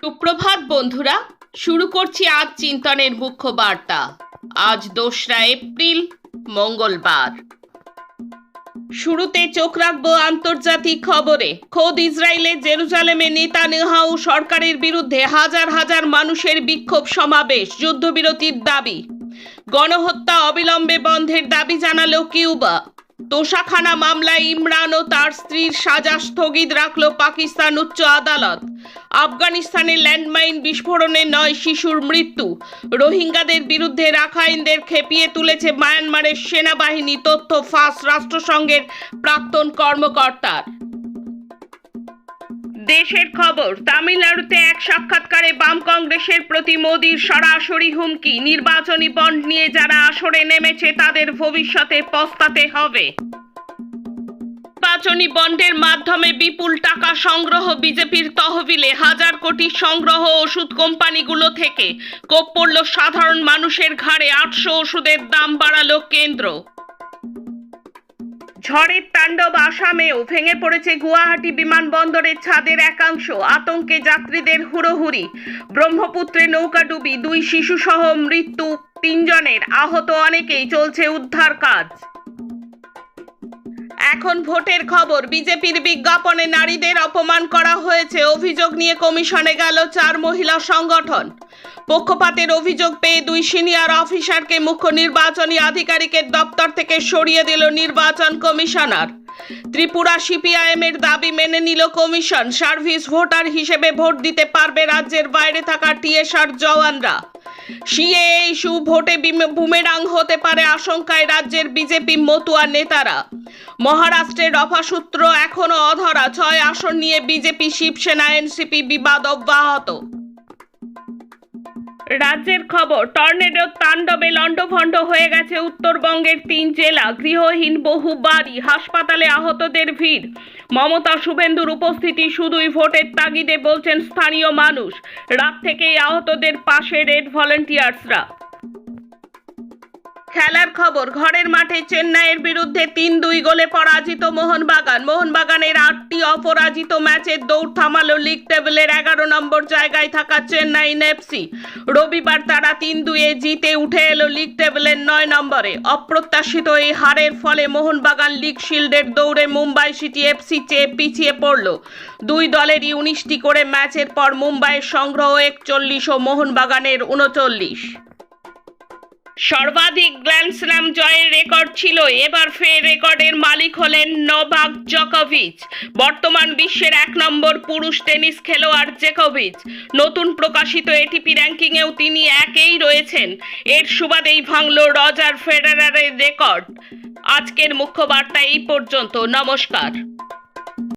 সুপ্রভাত, বন্ধুরা। শুরু করছি আজ চিন্তনের মুখ্য বার্তা আজ দোসরা এপ্রিল, মঙ্গলবার। শুরুতে চোখ রাখব আন্তর্জাতিক খবরে। খোদ ইসরায়েলের জেরুজালেমে নেতানেহাউ সরকারের বিরুদ্ধে হাজার হাজার মানুষের বিক্ষোভ সমাবেশ, যুদ্ধবিরতির দাবি। গণহত্যা অবিলম্বে বন্ধের দাবি জানালো কিউবা। তোষাখানা মামলায় ইমরান ও তার স্ত্রীর সাজা স্থগিত রাখল পাকিস্তান উচ্চ আদালত। আফগানিস্তানে ল্যান্ডমাইন বিস্ফোরণে নয় শিশুর মৃত্যু। রোহিঙ্গাদের বিরুদ্ধে রাখাইনদের খেপিয়ে তুলেছে মায়ানমারের সেনাবাহিনী, তথ্য ফাঁস রাষ্ট্রসংঘের প্রাক্তন কর্মকর্তার। দেশের খবর, তামিলনাড়ুতে এক সাক্ষাৎকারে বাম কংগ্রেসের প্রতি মোদীর সরাসরি হুমকি। নির্বাচনী বন্ড নিয়ে যারা আসরে নেমেছে, তাদের ভবিষ্যতে পস্তাতে হবে। নির্বাচনী বন্ডের মাধ্যমে বিপুল টাকা সংগ্রহ বিজেপির তহবিলে হাজার কোটি সংগ্রহ ওষুধ কোম্পানিগুলো থেকে। কোপ পড়ল সাধারণ মানুষের ঘাড়ে, আটশো ওষুধের দাম বাড়ালো কেন্দ্র। ঝড়ের তাণ্ডব আসামেও ভেঙে পড়েছে গুয়াহাটি বিমানবন্দরের ছাদের একাংশ, আতঙ্কে যাত্রীদের হুড়োহুড়ি। ব্রহ্মপুত্রে নৌকাডুবি দুই শিশুসহ মৃত্যু তিনজনের, আহত অনেকেই চলছে উদ্ধার কাজ। এখন ভোটের খবর। বিজেপির বিজ্ঞাপনে নারীদের অপমান করা হয়েছে। অভিযোগ নিয়ে কমিশনে গেল চার মহিলা সংগঠন। পক্ষপাতের অভিযোগ পেয়ে দুই সিনিয়র অফিসারকে মুখ্য নির্বাচনী আধিকারিকের দপ্তর থেকে সরিয়ে দিল নির্বাচন কমিশনার। ত্রিপুরা সিপিআইএম এর দাবি মেনে নিল কমিশন। সার্ভিস ভোটার হিসেবে ভোট দিতে পারবে রাজ্যের বাইরে থাকা টিএসআর জওয়ানরা। সিএ ইস্যু ভোটে বুমেরাং হতে পারে আশঙ্কায় রাজ্যের বিজেপি মতুয়া নেতারা। মহারাষ্ট্রের রফাসূত্র এখনও অধরা, ছয় আসন নিয়ে বিজেপি, শিবসেনা, এনসিপি বিবাদ অব্যাহত। রাজ্যের খবর টর্নেডোর তাণ্ডবে লণ্ডভণ্ড হয়ে গেছে উত্তরবঙ্গের তিন জেলা, গৃহহীন বহু বাড়ি, হাসপাতালে আহতদের ভিড়। মমতা শুভেন্দুর উপস্থিতি শুধুই ভোটের তাগিদে বলছেন স্থানীয় মানুষ। রাত থেকেই আহতদের পাশে রেড ভলেন্টিয়ার্সরা। খেলার খবর, ঘরের মাঠে চেন্নাইয়ের বিরুদ্ধে তিন দুই গোলে পরাজিত মোহনবাগান। মোহনবাগানের আটটি অপরাজিত ম্যাচের দৌড় থামালো লিগ টেবিলের এগারো নম্বর জায়গায় থাকা চেন্নাই এফসি রবিবার তারা তিন দুয়ে জিতে উঠে এলো লিগ টেবিলের নয় নম্বরে। অপ্রত্যাশিত এই হারের ফলে মোহনবাগান লিগ শিল্ডের দৌড়ে মুম্বাই সিটি এফসি চেয়ে পিছিয়ে পড়ল। দুই দলেরই উনিশটি করে ম্যাচের পর মুম্বাইয়ের সংগ্রহ একচল্লিশ ও মোহনবাগানের উনচল্লিশ। সর্বাধিক গ্র্যান্ড স্ল্যাম জয়ের রেকর্ড ছিল। এবার ফের রেকর্ডের মালিক হলেন নোভাক জকোভিচ। বর্তমান বিশ্বের এক নম্বর পুরুষ টেনিস খেলোয়াড় জেকোভিচ। নতুন প্রকাশিত এটিপি র্যাঙ্কিংয়েও তিনি একেই রয়েছেন। এর সুবাদেই ভাঙল রজার ফেডারারের রেকর্ড। আজকের মুখ্য বার্তা এই পর্যন্ত। নমস্কার।